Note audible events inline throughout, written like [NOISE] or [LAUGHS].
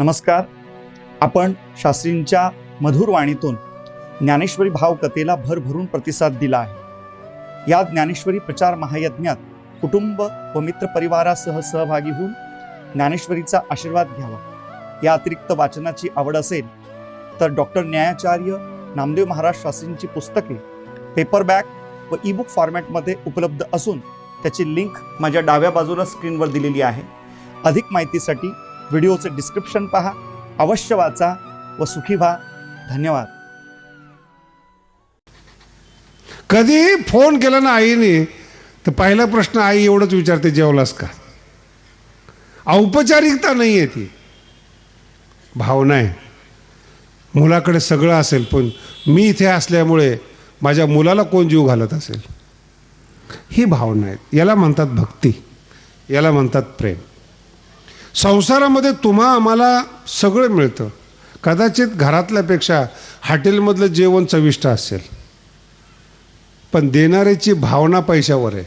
नमस्कार. आपण शास्त्रींच्या मधुर वाणीतून ज्ञानेश्वरी भावकथेला भरभरून प्रतिसाद दिला आहे. या ज्ञानेश्वरी प्रचार महायज्ञात कुटुंब व मित्र परिवारासह सहभागी होऊन ज्ञानेश्वरीचा आशीर्वाद घ्यावा. या अतिरिक्त वाचनाची आवड असेल तर डॉक्टर न्यायाचार्य नामदेव महाराज शास्त्रींची पुस्तके पेपरबॅक व ईबुक फॉर्मॅटमध्ये उपलब्ध असून त्याची लिंक माझ्या डाव्या बाजूला स्क्रीनवर दिलेली आहे. अधिक माहितीसाठी व्हिडिओचं डिस्क्रिप्शन पहा. अवश्य वाचा व सुखी व्हा. धन्यवाद. कधीही फोन केला ना आईने तर पहिला प्रश्न आई एवढंच विचारते जेवलास का? औपचारिकता नाही आहे ती. भावना आहे. मुलाकडे सगळं असेल पण मी इथे असल्यामुळे माझ्या मुलाला कोण जीव घालत असेल? ही भावना आहे. याला म्हणतात भक्ती. याला म्हणतात प्रेम. संसारामध्ये तुम्हा आम्हाला सगळं मिळतं. कदाचित घरातल्यापेक्षा हॉटेलमधलं जेवण चविष्ट असेल. पण देणाऱ्याची भावना पैशावर आहे.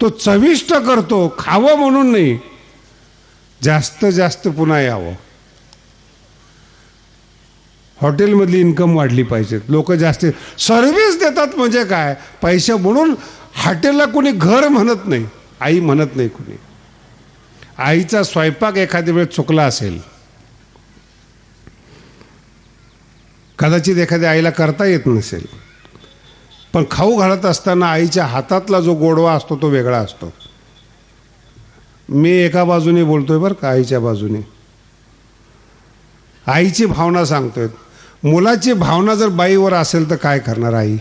तो चविष्ट करतो खावं म्हणून नाही. जास्त जास्त पुन्हा यावं. हॉटेलमधली इन्कम वाढली पाहिजे. लोक जास्त सर्व्हिस देतात म्हणजे काय? पैसे म्हणून हॉटेलला कोणी घर म्हणत नाही. आई म्हणत नाही कोणी. आईचा स्वयंपाक एखाद्या वेळेस चुकला असेल कदाचित एखाद्या आईला करता येत नसेल पण खाऊ घालत असताना आईच्या हातातला जो गोडवा असतो तो वेगळा असतो. मी एका बाजूने बोलतोय बरं का आईच्या बाजूने. आईची भावना सांगतोय मुलाची भावना जर बाईवर असेल तर काय करणार आई?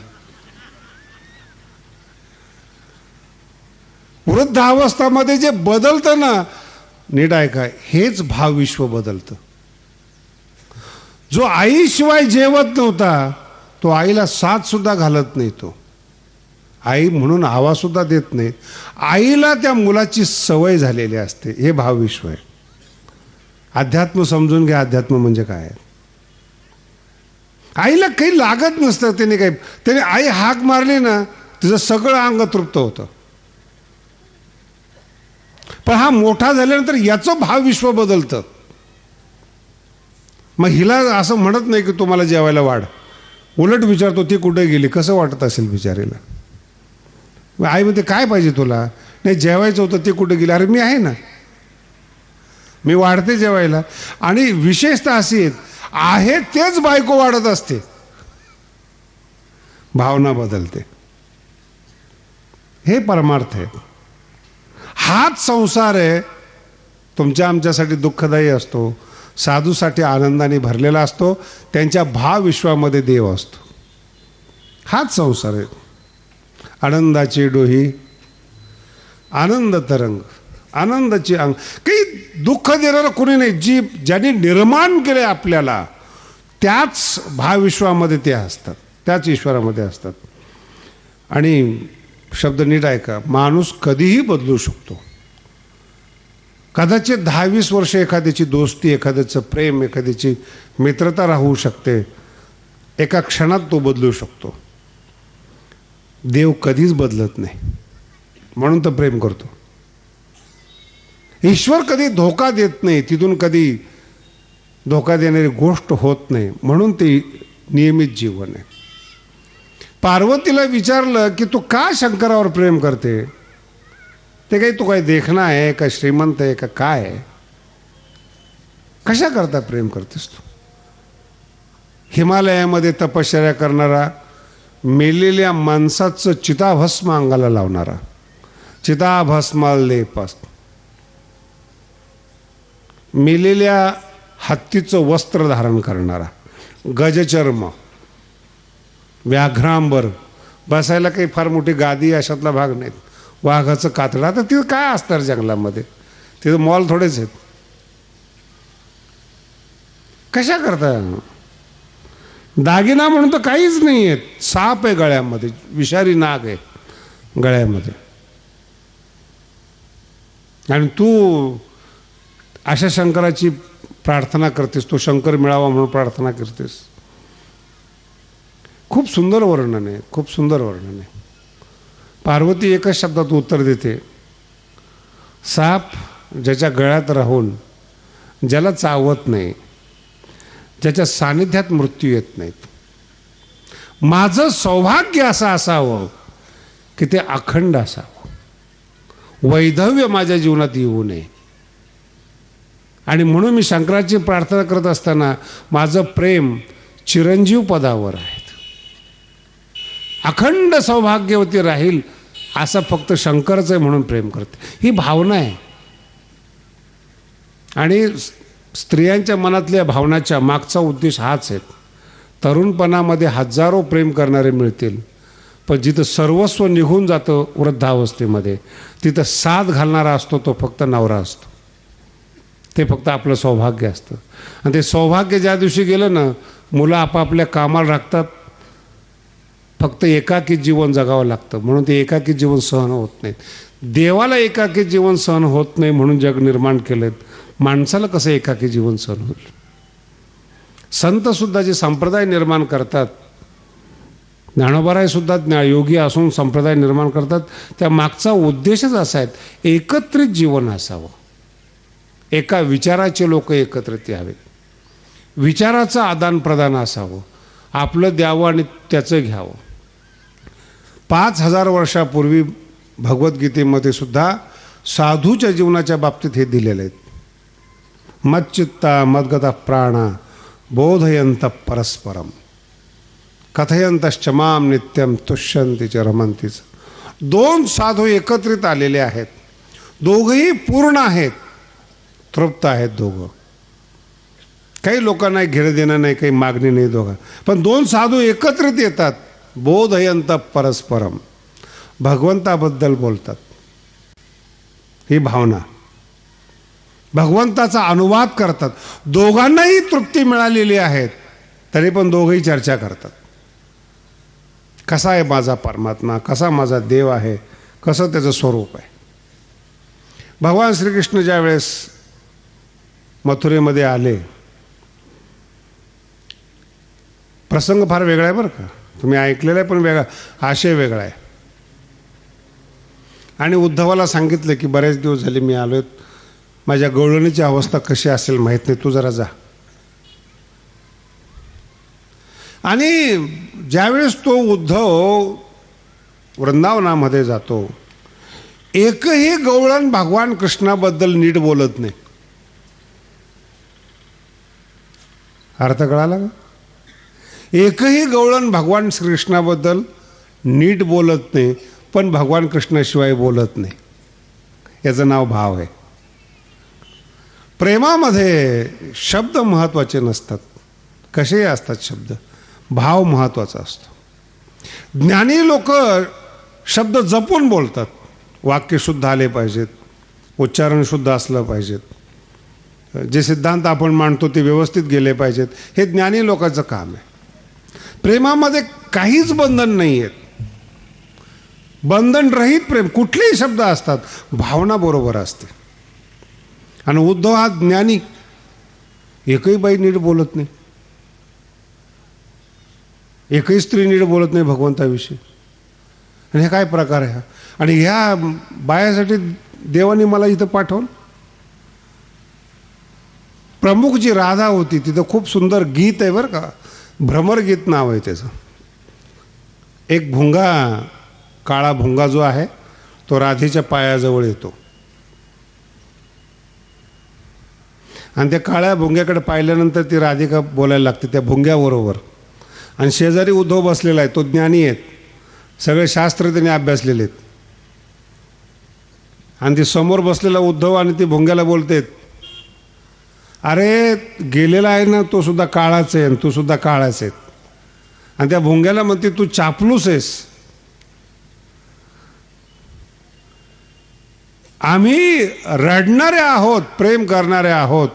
वृद्धावस्थामध्ये जे बदलतं ना नीट ऐका हेच भावविश्व बदलतं. जो आईशिवाय जेवत नव्हता तो आईला साथ सुद्धा घालत नाही तो. आई म्हणून हवासुद्धा देत नाही. आईला त्या मुलाची सवय झालेली असते हे भावविश्व आहे. अध्यात्म समजून घ्या अध्यात्म म्हणजे काय? आहे. आईला काही लागत नसतं त्याने काही त्याने आई हाक मारली ना तिचं सगळं अंग तृप्त होतं. पण हा मोठा झाल्यानंतर याचं भावविश्व बदलतं. मग हिला असं म्हणत नाही की तुम्हाला जेवायला वाढ. उलट विचारतो ती कुठे गेली? कसं वाटत असेल बिचारीला? आई म्हणते काय पाहिजे तुला? नाही जेवायचं होतं ते कुठे गेली? अरे मी आहे ना. मी वाढते जेवायला. आणि विशेषतः अशी आहेत, आहे तेच बायको वाढत असते. भावना बदलते. हे परमार्थ आहे. हाच संसार आहे. तुमच्या आमच्यासाठी दुःखदायी असतो. साधूसाठी आनंदाने भरलेला असतो. त्यांच्या भावविश्वामध्ये देव असतो. हाच संसार आहे. आनंदाची डोही आनंद तरंग आनंदाची अंग. काही दुःख देणारं कोणी नाही. जी ज्यांनी निर्माण केले आपल्याला त्याच भावविश्वामध्ये ते असतात. त्याच ईश्वरामध्ये असतात. आणि शब्द नीट ऐका. माणूस कधीही बदलू शकतो. कदाचित दहावीस वर्ष एखाद्याची दोस्ती एखाद्याचं प्रेम एखाद्याची मित्रता राहू शकते. एका क्षणात तो बदलू शकतो. देव कधीच बदलत नाही. म्हणून तर प्रेम करतो. ईश्वर कधी धोका देत नाही तिथून कधी धोका देणारी गोष्ट होत नाही. म्हणून ते नियमित जीवन आहे. पार्वतीला विचारलं की तू का शंकरावर प्रेम करते? ते काही तू काही देखणं आहे का? श्रीमंत आहे का? काय आहे? कशा करता प्रेम करतेस तू? हिमालयामध्ये तपश्चर्या करणारा मेलेल्या माणसाचं चिताभस्म अंगाला लावणारा चिताभस्माल लेपास. मेलेल्या हत्तीचं वस्त्र धारण करणारा गजचर्म. व्याघ्रांबर. बसायला काही फार मोठी गादी अशातला भाग नाहीत. वाघाचं कातडा. तर तिथं काय असणार जंगलामध्ये? तिथं मॉल थोडेच आहेत. कशा करता? दागिना म्हणून तर काहीच नाही आहेत. साप आहे गळ्यामध्ये. विषारी नाग आहे गळ्यामध्ये. आणि तू अशा शंकराची प्रार्थना करतेस. तो शंकर मिळावा म्हणून प्रार्थना करतेस. खूप सुंदर वर्णन आहे खूप सुंदर वर्णन आहे. पार्वती एकच शब्दात उत्तर देते साप ज्याच्या गळ्यात राहून ज्याला चावत नाही ज्याच्या सानिध्यात मृत्यू येत नाहीत. माझं सौभाग्य असं असावं की ते अखंड असावं. वैधव्य माझ्या जीवनात येऊ नये. आणि म्हणून मी शंकराची प्रार्थना करत असताना माझं प्रेम चिरंजीव पदावर आहे. अखंड सौभाग्यवती राहील असं फक्त शंकरच आहे म्हणून प्रेम करते. ही भावना आहे. आणि स्त्रियांच्या मनातल्या भावनाच्या मागचा उद्देश हाच आहे. तरुणपणामध्ये हजारो प्रेम करणारे मिळतील. पण जिथं सर्वस्व निघून जातं वृद्धावस्थेमध्ये तिथं साथ घालणारा असतो तो फक्त नवरा असतो. ते फक्त आपलं सौभाग्य असतं. आणि ते सौभाग्य ज्या दिवशी गेलं ना मुलं आपापल्या कामाला राखतात फक्त एकाकी जीवन जगावं लागतं म्हणून ते एकाकी जीवन सहन होत नाहीत. देवाला एकाकी जीवन सहन होत नाही म्हणून जग निर्माण केलेत माणसाला कसं एकाकी जीवन सहन होईल? संतसुद्धा जे संप्रदाय निर्माण करतात ज्ञानोबारायसुद्धा योगी असून संप्रदाय निर्माण करतात त्या मागचा उद्देशच असा आहे एकत्रित जीवन असावं. एका विचाराचे लोक एकत्रित यावेत विचाराचं आदानप्रदान असावं. आपलं द्यावं आणि त्याचं घ्यावं. पाच हजार वर्षापूर्वी भगवद्गीतेमध्ये सुद्धा साधूच्या जीवनाच्या बाबतीत हे दिलेले आहेत मच्चित्ता मद्गता प्राणा बोधयंत परस्परम. कथयंतश्च माम नित्यम तुष्यंतीच रमंतीच दोन साधू एकत्रित आलेले आहेत. दोघंही पूर्ण आहेत. तृप्त आहेत दोघं. काही लोकांना घेणं देणं नाही काही मागणी नाही दोघं. पण दोन साधू एकत्रित येतात. बोधयंत परस्परम. भगवंताबद्दल बोलतात. ही भावना. भगवंताचा अनुवाद करतात. दोघांनाही तृप्ती मिळालेली आहेत तरी पण दोघंही चर्चा करतात. कसा आहे माझा परमात्मा? कसा माझा देव आहे? कसं त्याचं स्वरूप आहे? भगवान श्रीकृष्ण ज्या वेळेस मथुरेमध्ये आले प्रसंग फार वेगळा आहे बरं का? तुम्ही ऐकलेलं आहे पण वेगळा आशय वेगळा आहे. आणि उद्धवाला सांगितलं की बरेच दिवस झाले मी आलो माझ्या गवळणीची अवस्था कशी असेल माहीत नाही. तू जरा जा. आणि ज्यावेळेस तो उद्धव वृंदावनामध्ये जातो एकही गवळण भगवान कृष्णाबद्दल नीट बोलत नाही. अर्थ कळाला का? एकही गवळण भगवान श्रीकृष्णाबद्दल नीट बोलत नाही पण भगवान कृष्णाशिवाय बोलत नाही. याचं नाव भाव आहे. प्रेमामध्ये शब्द महत्त्वाचे नसतात. कसेही असतात शब्द? भाव महत्त्वाचा असतो. ज्ञानी लोक शब्द जपून बोलतात. वाक्य शुद्ध आले पाहिजेत. उच्चारण शुद्ध असलं पाहिजेत. जे सिद्धांत आपण मांडतो ते व्यवस्थित गेले पाहिजेत. हे ज्ञानी लोकांचं काम आहे. प्रेमामध्ये काहीच बंधन नाही आहेत बंधन रहित प्रेम कुठलेही शब्द असतात भावना बरोबर असते. आणि उद्धव हा ज्ञानी एकही बाई नीट बोलत नाही. एकही स्त्री नीट बोलत नाही भगवंताविषयी. आणि हे काय प्रकार आहे हा? आणि ह्या बायासाठी देवाने मला इथं पाठवलं. प्रमुख जी राधा होती तिथं खूप सुंदर गीत आहे बरं का. भ्रमर गीत नाव आहे त्याचं. एक भुंगा काळा भुंगा जो आहे तो राधेच्या पायाजवळ येतो. आणि त्या काळ्या भुंग्याकडे पाहिल्यानंतर ती राधिका बोलायला लागते त्या भुंग्याबरोबर. आणि शेजारी उद्धव बसलेला आहे तो ज्ञानी आहेत सगळे शास्त्र त्याने अभ्यासलेले आहेत. आणि ती समोर बसलेला उद्धव आणि ती भुंग्याला बोलतेत अरे गेलेला आहे ना तो सुद्धा काळाच आहे आणि तू सुद्धा काळाच आहे. आणि त्या भुंग्याला म्हणते तू चापलूस आहेस. आम्ही रडणारे आहोत प्रेम करणारे आहोत.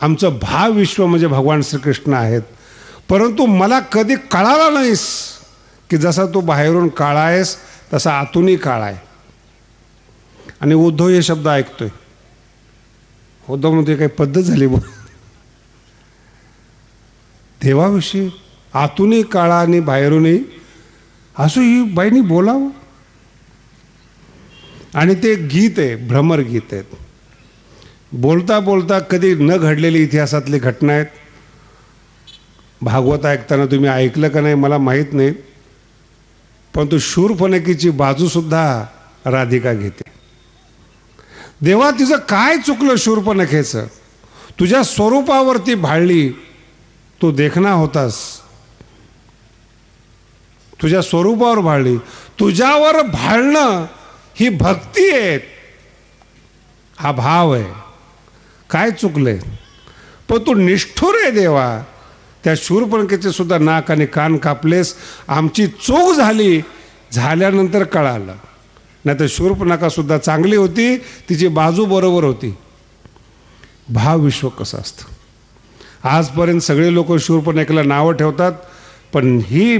आमचं भाव विश्व म्हणजे भगवान श्रीकृष्ण आहेत. परंतु मला कधी कळाला नाहीस की जसा तू बाहेरून काळा आहेस तसा आतूनही काळा आहे. आणि उद्धव हे शब्द ऐकतोय. उद्धवमध्ये काही पद्धत झाली बघ देवाविषयी आतूनही काळा आणि बाहेरूनही असो ही बाईनी बोलावं. आणि ते गीत आहे भ्रमर गीत आहेत बोलता बोलता कधी न घडलेली इतिहासातली घटना आहेत. भागवत ऐकताना तुम्ही ऐकलं का नाही मला माहीत नाही. परंतु शूरफणकीची बाजूसुद्धा राधिका घेते. देवा तिचं काय चुकलं शूरपणखेचं तुझ्या स्वरूपावरती भाळली तू देखना होतास. तुझ्या स्वरूपावर भाळली. तुझ्यावर भाळणं ही भक्ती आहे हा भाव आहे. काय चुकलंय? पण तू निष्ठुर आहे देवा. त्या शूरपणकेचे सुद्धा नाक आणि कान कापलेस. आमची चूक झाली झाल्यानंतर कळालं. नाही तर शूर्पणखासुद्धा चांगली होती तिची बाजू बरोबर होती. भावविश्व कसं असतं? आजपर्यंत सगळे लोक शूरपणकेला नावं ठेवतात पण ही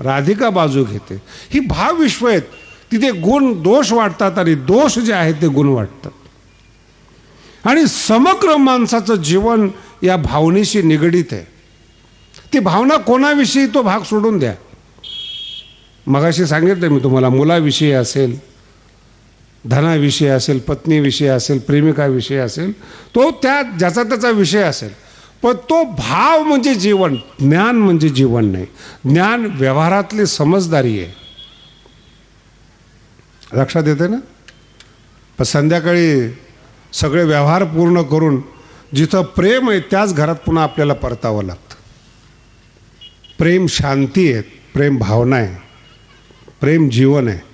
राधिका बाजू घेते. ही भावविश्व आहेत. तिथे गुण दोष वाटतात आणि दोष जे आहेत ते गुण वाटतात. आणि समग्र माणसाचं जीवन या भावनेशी निगडीत आहे. ती भावना कोणाविषयी तो भाग सोडून द्या. मगाशी सांगितलं मी तुम्हाला मुलाविषयी असेल धनाविषयी असेल पत्नीविषयी असेल प्रेमिकाविषयी असेल तो त्या ज्याचा त्याचा विषय असेल. पण तो भाव म्हणजे जीवन ज्ञान म्हणजे जीवन नाही. ज्ञान व्यवहारातली समजदारी आहे. लक्षात येते ना? पण संध्याकाळी सगळे व्यवहार पूर्ण करून जिथं प्रेम आहे त्याच घरात पुन्हा आपल्याला परतावं लागतं. प्रेम शांती आहे प्रेम भावना आहे. प्रेम जीवन आहे.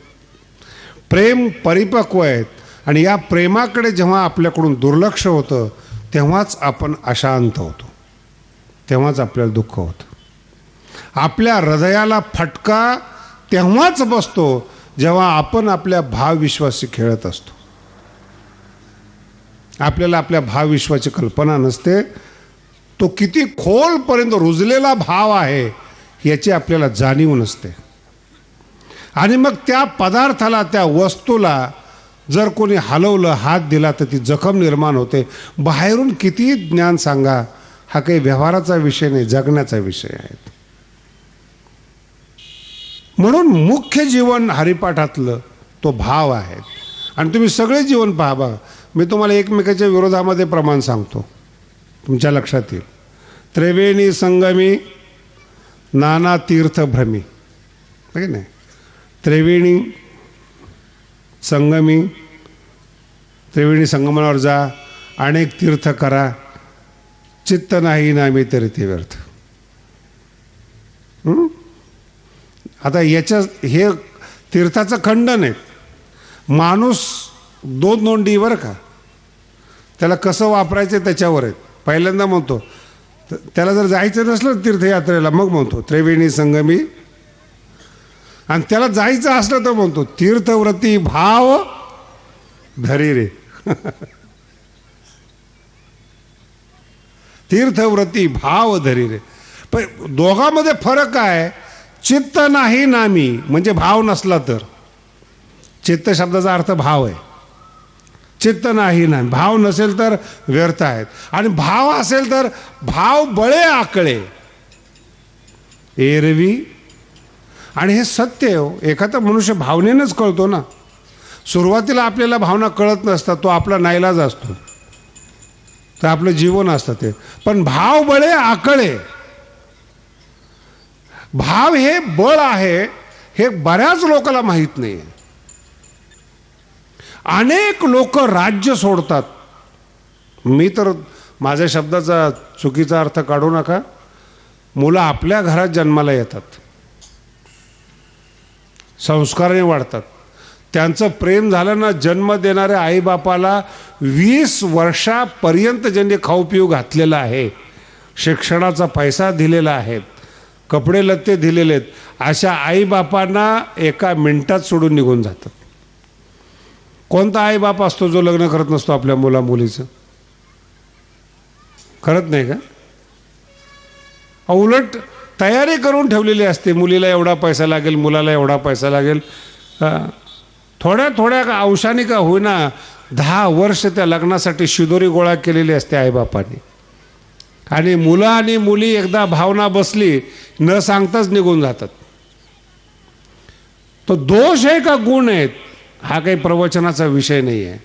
प्रेम परिपक्व आहेत. आणि या प्रेमाकडे जेव्हा आपल्याकडून दुर्लक्ष होतं तेव्हाच आपण अशांत होतो. तेव्हाच आपल्याला दुःख होतं. आपल्या हृदयाला फटका तेव्हाच बसतो जेव्हा आपण आपल्या भावविश्वाशी खेळत असतो. आपल्याला आपल्या भावविश्वाची कल्पना नसते. तो किती खोलपर्यंत रुजलेला भाव आहे याची आपल्याला जाणीव नसते. आणि मग त्या पदार्थाला त्या वस्तूला जर कोणी हलवलं हात दिला तर ती जखम निर्माण होते. बाहेरून किती ज्ञान सांगा हा काही व्यवहाराचा विषय नाही जगण्याचा विषय आहे. म्हणून मुख्य जीवन हरिपाठातलं तो भाव आहे. आणि तुम्ही सगळे जीवन पहा बघा. मी तुम्हाला एकमेकाच्या विरोधामध्ये प्रमाण सांगतो. तुमच्या लक्षात येईल. त्रिवेणी संगमी नाना तीर्थ भ्रमी आहे नाही? त्रिवेणी संगमी त्रिवेणी संगमनावर जा अनेक तीर्थ करा. चित्त नाही नामी तरी ते व्यर्थ. आता याच्या हे तीर्थाचं खंडन आहे. माणूस दोन नोंदी बरं का? त्याला कसं वापरायचं त्याच्यावर आहे. पहिल्यांदा म्हणतो त्याला जर जायचं नसलं तीर्थयात्रेला मग म्हणतो त्रिवेणी संगमी आणि त्याला जायचं असलं तर म्हणतो तीर्थव्रती भाव धरी रे. [LAUGHS] तीर्थव्रती भाव धरी रे. पण दोघांमध्ये फरक काय चित्त नाही नामी म्हणजे भाव नसला तर. चित्त शब्दाचा अर्थ भाव आहे. चित्त नाही ना भाव नसेल तर व्यर्थ आहेत. आणि भाव असेल तर भाव बळे आकळे. एरवी आणि हे सत्य आहे हो. एखादा मनुष्य भावनेनंच कळतो ना. सुरुवातीला आपल्याला भावना कळत नसतात तो आपला नाईलाज असतो. तर आपलं जीवन असतं ते. पण भाव बळे आकळे. भाव हे बळ आहे हे बऱ्याच लोकांना माहीत नाही अनेक लोक राज्य सोडतात. मी तर माझ्या शब्दाचा चुकीचा अर्थ काढू नका. मुलं आपल्या घरात जन्माला येतात. संस्काराने वाढतात. त्यांचं प्रेम झालं ना जन्म देणाऱ्या आईबापाला वीस वर्षापर्यंत ज्यांनी खाऊ पिऊ घातलेला आहे शिक्षणाचा पैसा दिलेला आहे कपडे लत्ते दिलेले आहेत अशा आईबापांना एका मिनटात सोडून निघून जातात. कोणता आईबाप असतो जो लग्न करत नसतो आपल्या मुला मुलीचं? करत नाही का? उलट तयारी करून ठेवलेली असते. मुलीला एवढा पैसा लागेल मुलाला एवढा पैसा लागेल. थोड्या थोड्या का अंशाने का होईना दहा वर्ष त्या लग्नासाठी शिदोरी गोळा केलेली असते आईबापाने. आणि मुलं आणि मुली एकदा भावना बसली न सांगताच निघून जातात. तो दोष आहे का गुण आहेत? हा काही प्रवचनाचा विषय नाही आहे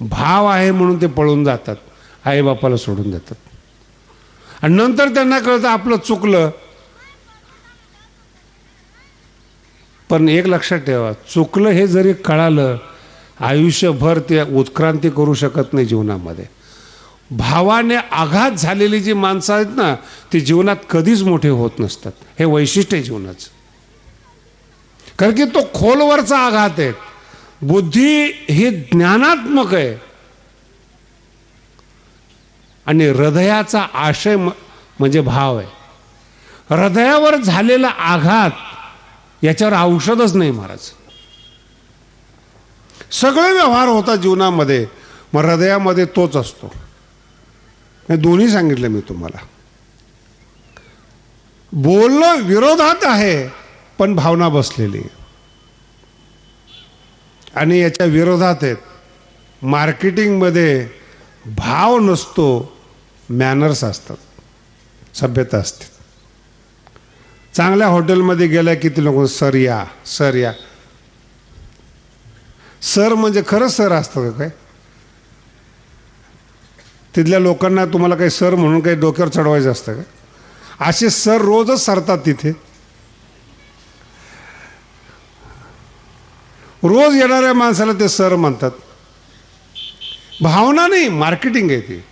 भाव आहे म्हणून ते पळून जातात. आईबापाला सोडून देतात. आणि नंतर त्यांना कळतं आपलं चुकलं. पण एक लक्षात ठेवा चुकलं हे जरी कळालं आयुष्यभर ते उत्क्रांती करू शकत नाही जीवनामध्ये. भावाने आघात झालेली जी माणसं आहेत ना ती जीवनात कधीच मोठे होत नसतात. हे वैशिष्ट्य आहे जीवनाचं. कारण की तो खोलवरचा आघात आहे. बुद्धी ही ज्ञानात्मक आहे. आणि हृदयाचा आशय म्हणजे भाव आहे. हृदयावर झालेला आघात याच्यावर औषधच नाही महाराज. सगळे व्यवहार होता जीवनामध्ये मग हृदयामध्ये तोच असतो. हे दोन्ही सांगितलं मी तुम्हाला. बोलणं विरोधात आहे पण भावना बसलेली. आहे. आणि याच्या विरोधात आहेत. मार्केटिंगमध्ये भाव नसतो मॅनर्स असतात सभ्यता असते. चांगल्या हॉटेलमध्ये गेल्या किती लोक सर या सर या. सर म्हणजे खरंच सर असतं का काय? तिथल्या लोकांना तुम्हाला काही सर म्हणून काही डोक्यावर चढवायचं असतं का? असे सर रोजच सरतात तिथे. रोज येणाऱ्या माणसाला ते सर म्हणतात. भावना नाही मार्केटिंग आहे ती.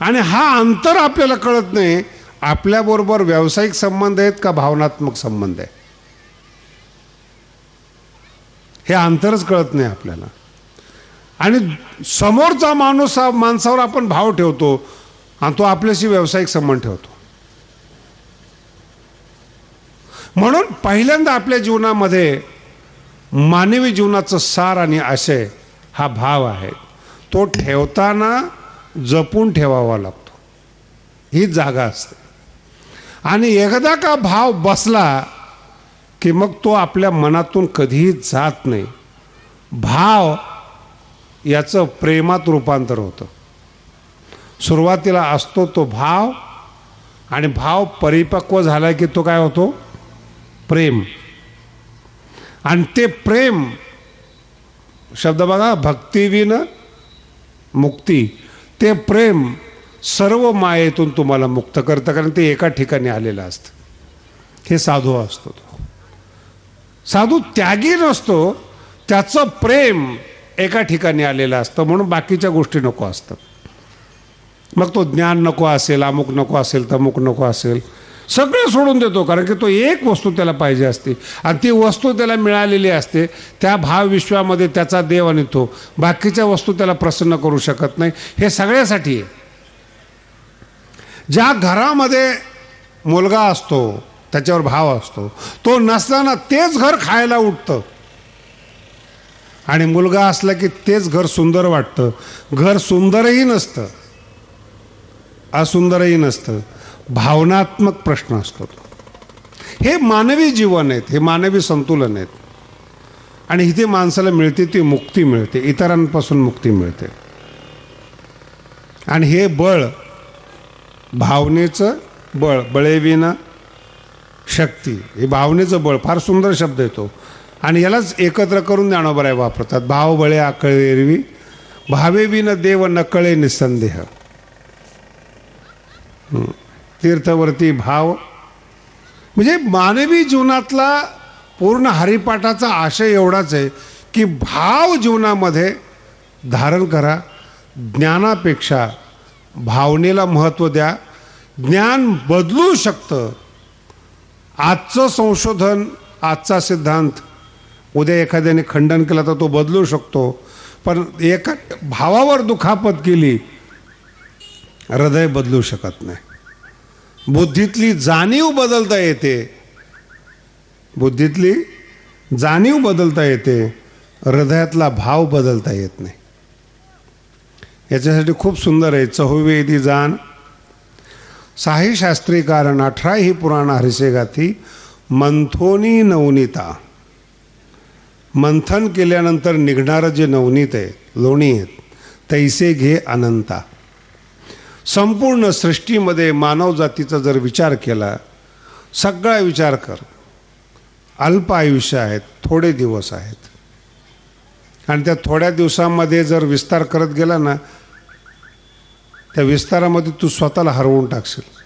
आणि हा अंतर आपल्याला कळत नाही आपल्याबरोबर व्यावसायिक संबंध आहेत का भावनात्मक संबंध आहे हे अंतरच कळत नाही आपल्याला. आणि समोरचा माणूस हा माणसावर आपण भाव ठेवतो आणि तो आपल्याशी व्यावसायिक संबंध ठेवतो. म्हणून पहिल्यांदा आपल्या जीवनामध्ये मानवी जीवनाचं सार आणि आशय हा भाव आहे. तो ठेवताना जपून ठेवावा लागतो. ही जागा असते. आणि एकदा का भाव बसला की मग तो आपल्या मनातून कधीही जात नाही. भाव याचं प्रेमात रूपांतर होतं. सुरुवातीला असतो तो भाव आणि भाव परिपक्व झाला की तो काय होतो? प्रेम. आणि ते प्रेम शब्द बघा भक्तिविन मुक्ती. ते प्रेम सर्व मायेतून तुम्हाला मुक्त करतं कारण ते एका ठिकाणी आलेलं असतं. हे साधू असतो तो. साधू त्यागी नसतो त्याचं प्रेम एका ठिकाणी आलेलं असतं म्हणून बाकीच्या गोष्टी नको असतात. मग तो ज्ञान नको असेल अमुक नको असेल तमुक नको असेल सगळं सोडून देतो कारण की तो एक वस्तू त्याला पाहिजे असते. आणि ती वस्तू त्याला मिळालेली असते त्या भावविश्वामध्ये त्याचा देव आणि तो. बाकीच्या वस्तू त्याला प्रसन्न करू शकत नाही. हे सगळ्यासाठी आहे. ज्या घरामध्ये मुलगा असतो त्याच्यावर भाव असतो तो नसताना तेच घर खायला उठतं. आणि मुलगा असला की तेच घर सुंदर वाटतं. घर सुंदरही नसतं. असुंदरही नसतं. भावनात्मक प्रश्न असतो हे मानवी जीवन आहेत हे मानवी संतुलन आहेत. आणि इथे माणसाला मिळते ती मुक्ती मिळते इतरांपासून मुक्ती मिळते. आणि हे बळ भावनेचं बळ बळेविना शक्ती. हे भावनेचं बळ फार सुंदर शब्द येतो आणि यालाच एकत्र करून ज्ञानोबराय वापरतात. भाव बळे आकळे एरवी. भावे विन देव नकळे निसंदेह. तीर्थवर्ती तीर्थवरती भाव. म्हणजे मानवी जीवनातला पूर्ण हरिपाठाचा आशय एवढाच आहे की भाव जीवनामध्ये धारण करा. ज्ञानापेक्षा भावनेला महत्त्व द्या. ज्ञान बदलू शकतं. आजचं संशोधन आजचा सिद्धांत उद्या एखाद्याने खंडन केला तर तो बदलू शकतो. पण एका भावावर दुखापत केली हृदय बदलू शकत नाही. बुद्धीतली जाणीव बदलता येते. बुद्धीतली जाणीव बदलता येते. हृदयातला भाव बदलता येत नाही. याच्यासाठी खूप सुंदर आहे. चहुवेदी जाण साही शास्त्री कारण अठरा ही पुराण हरिसे गाथी. मंथोनी नवनीता. मंथन केल्यानंतर निघणारं जे नवनीत आहे लोणी आहेत तैसे घे अनंता. संपूर्ण सृष्टीमध्ये मानव जातीचा जर विचार केला सगळा विचार कर. अल्प आयुष्य आहेत थोडे दिवस आहेत. आणि त्या थोड्या दिवसांमध्ये जर विस्तार करत गेला ना त्या विस्तारामध्ये तू स्वतःला हरवून टाकशील.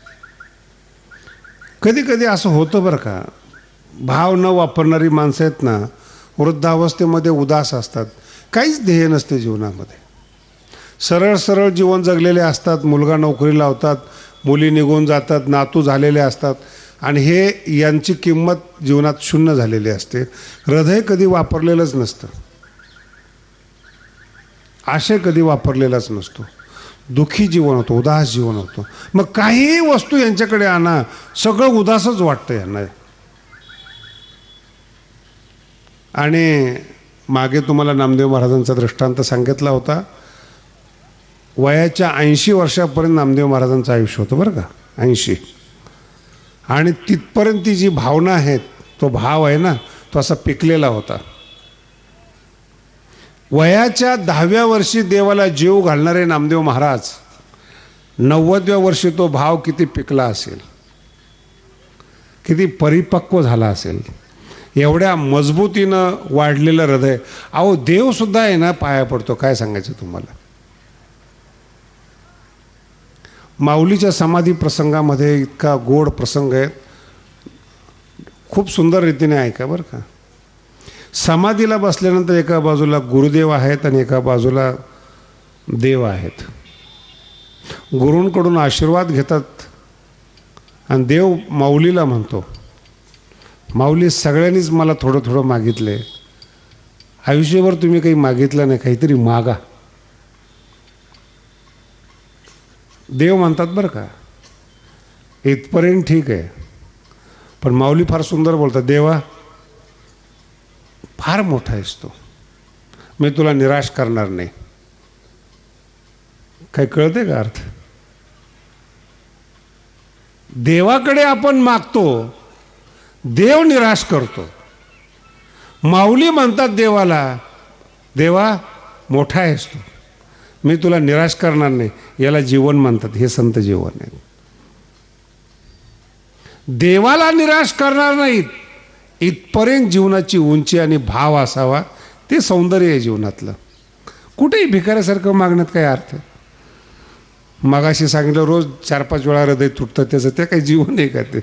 कधी कधी असं होतं बरं का भाव न वापरणारी माणसं आहेत ना वृद्धावस्थेमध्ये उदास असतात. काहीच ध्येय नसते जीवनामध्ये. सरळ सरळ जीवन जगलेले असतात मुलगा नोकरी लावतात मुली निघून जातात नातू झालेले असतात. आणि हे यांची किंमत जीवनात शून्य झालेली असते. हृदय कधी वापरलेलंच नसतं. आशय कधी वापरलेलाच नसतो. दुःखी जीवन होतं उदास जीवन होतं. मग काही वस्तू यांच्याकडे आणा सगळं उदासच वाटतं यांना. आणि मागे तुम्हाला नामदेव महाराजांचा दृष्टांत सांगितला होता. वयाच्या ऐंशी वर्षापर्यंत नामदेव महाराजांचं आयुष्य होतं बरं का ऐंशी. आणि तिथपर्यंत ती जी भावना आहे तो भाव आहे ना तो असा पिकलेला होता. वयाच्या दहाव्या वर्षी देवाला जीव घालणारे नामदेव महाराज नव्वदव्या वर्षी तो भाव किती पिकला असेल किती परिपक्व झाला असेल एवढ्या मजबूतीनं वाढलेलं हृदय. अहो देवसुद्धा आहे ना पाया पडतो काय सांगायचं तुम्हाला? माऊलीच्या समाधी प्रसंगामध्ये इतका गोड प्रसंग आहे. खूप सुंदर रीतीने ऐका बरं का. समाधीला बसल्यानंतर एका बाजूला गुरुदेव आहेत आणि एका बाजूला देव आहेत. गुरूंकडून आशीर्वाद घेतात आणि देव माऊलीला म्हणतो माऊली सगळ्यांनीच मला थोडं थोडं मागितले. आयुष्यभर तुम्ही काही मागितलं नाही काहीतरी मागा. देव म्हणतात बरं का इथपर्यंत ठीक आहे. पण माऊली फार सुंदर बोलतात देवा फार मोठा आहेस तो मी तुला निराश करणार नाही. काही कळते का अर्थ? देवाकडे आपण मागतो देव निराश करतो. माऊली म्हणतात देवाला देवा मोठा आहेस तू. मी तुला निराश करणार नाही. याला जीवन म्हणतात. हे संत जीवन आहे देवाला निराश करणार नाहीत. इथपर्यंत जीवनाची उंची आणि भाव असावा ते सौंदर्य आहे जीवनातलं. कुठेही भिकाऱ्यासारखं मागण्यात काय अर्थ आहे? मगाशी सांगितलं रोज चार पाच वेळा हृदय तुटतं त्याचं ते काही जीवन आहे का ते?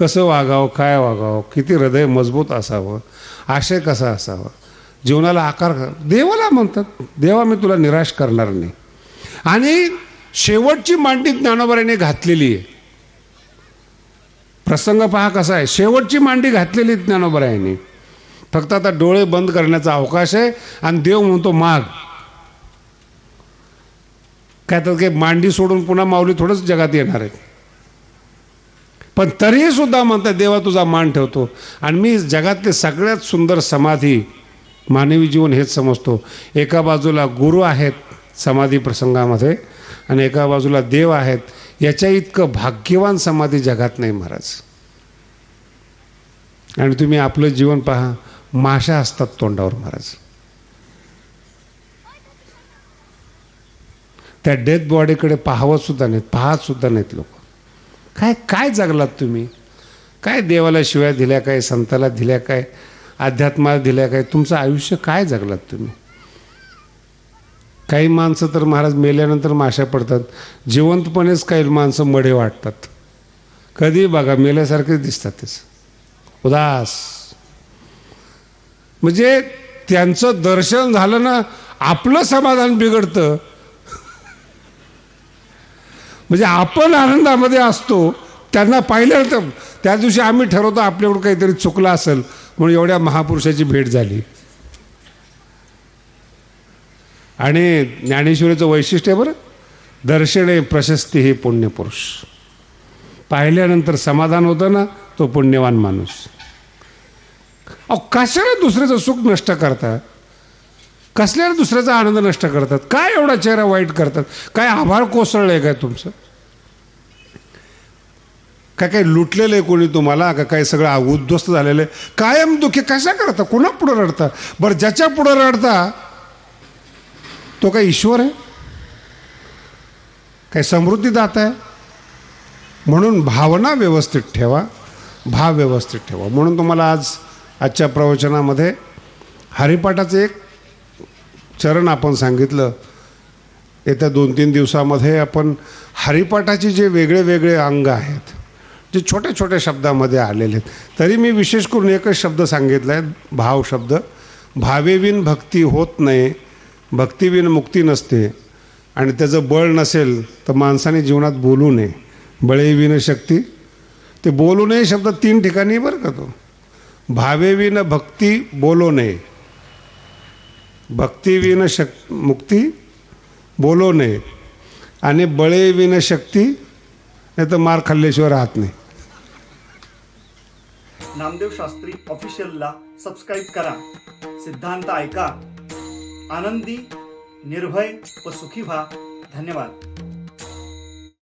कसं वागावं काय वागावं किती हृदय मजबूत असावं आशय कसा असावा? जीवनाला आकार देवाला म्हणतात देवा मी तुला निराश करणार नाही. आणि शेवटची मांडी ज्ञानोबऱ्याने घातलेली आहे. प्रसंग पहा कसा आहे. शेवटची मांडी घातलेली ज्ञानोबरायाने. फक्त आता डोळे बंद करण्याचा अवकाश आहे आणि देव म्हणतो माग. काय तर काही मांडी सोडून पुन्हा माऊली थोडंच जगात येणार आहे. पण तरीही सुद्धा म्हणतात देवा तुझा मान ठेवतो. आणि मी जगातले सगळ्यात सुंदर समाधी मानवी जीवन हेच समजतो. एका बाजूला गुरु आहेत समाधी प्रसंगामध्ये आणि एका बाजूला देव आहेत. याच्या इतकं भाग्यवान समाधी जगात नाही महाराज. आणि तुम्ही आपलं जीवन पहा माशा असतात तोंडावर महाराज. त्या डेथ बॉडीकडे पाहावंसुद्धा नाहीत पाहतसुद्धा नाहीत लोक. काय काय जगलात तुम्ही? काय देवाला शिवाय दिल्या काय संताला दिल्या काय अध्यात्माला दिल्या काय तुमचं आयुष्य काय जगलात तुम्ही? काही माणसं तर महाराज मेल्यानंतर माशा पडतात. जिवंतपणेच काही माणसं मढे वाटतात. कधी बघा मेल्यासारखेच दिसतात तेच उदास. म्हणजे त्यांचं दर्शन झालं ना आपलं समाधान बिघडतं. म्हणजे आपण आनंदामध्ये असतो त्यांना पाहिल्यानंतर त्या दिवशी आम्ही ठरवतो आपल्याकडून काहीतरी चुकलं असेल म्हणून एवढ्या महापुरुषाची भेट झाली. आणि ज्ञानेश्वरीचं वैशिष्ट्य आहे बरं. दर्शने प्रशस्ती हे पुण्यपुरुष. पाहिल्यानंतर समाधान होतं ना तो पुण्यवान माणूस. अहो कशाला दुसऱ्याचं सुख नष्ट करतात? कसल्याला दुसऱ्याचा आनंद नष्ट करतात? काय एवढा चेहरा वाईट करतात? काय आभाळ कोसळलं आहे काय तुमचं? काय काय लुटलेलं आहे कोणी तुम्हाला? का काय सगळं उद्ध्वस्त झालेलं आहे? कायम दुःखी कशा करता? कुणा पुढं रडता? बरं ज्याच्या पुढं रडता तो काय ईश्वर आहे काय समृद्धीदाता आहे म्हणून भावना व्यवस्थित ठेवा भाव व्यवस्थित ठेवा. म्हणून तुम्हाला आज आजच्या प्रवचनामध्ये हरिपाठाचं एक चरण आपण सांगितलं. येत्या दोन तीन दिवसामध्ये आपण हरिपाठाचे जे वेगळे वेगळे अंग आहेत जे छोट्या छोट्या शब्दामध्ये आलेले आहेत तरी मी विशेष करून एकच शब्द सांगितला आहे भाव शब्द. भावेविन भक्ती होत नाही भक्तीविन मुक्ती नसते आणि त्याचं बळ नसेल तर माणसाने जीवनात बोलू नये. बळेविन शक्ती. ते बोलू नये शब्द तीन ठिकाणी बरं का तो. भावेविन भक्ती बोलो नये. भक्तीविन शक मुक्ती बोलो नये. आणि बळेविन शक्ती नाही तर मार खाल्ल्याशिवाय राहत नाही. नामदेव शास्त्री ऑफिशियलला सबस्क्राईब करा. सिद्धांत ऐका. आनंदी निर्भय व सुखी व्हा. धन्यवाद.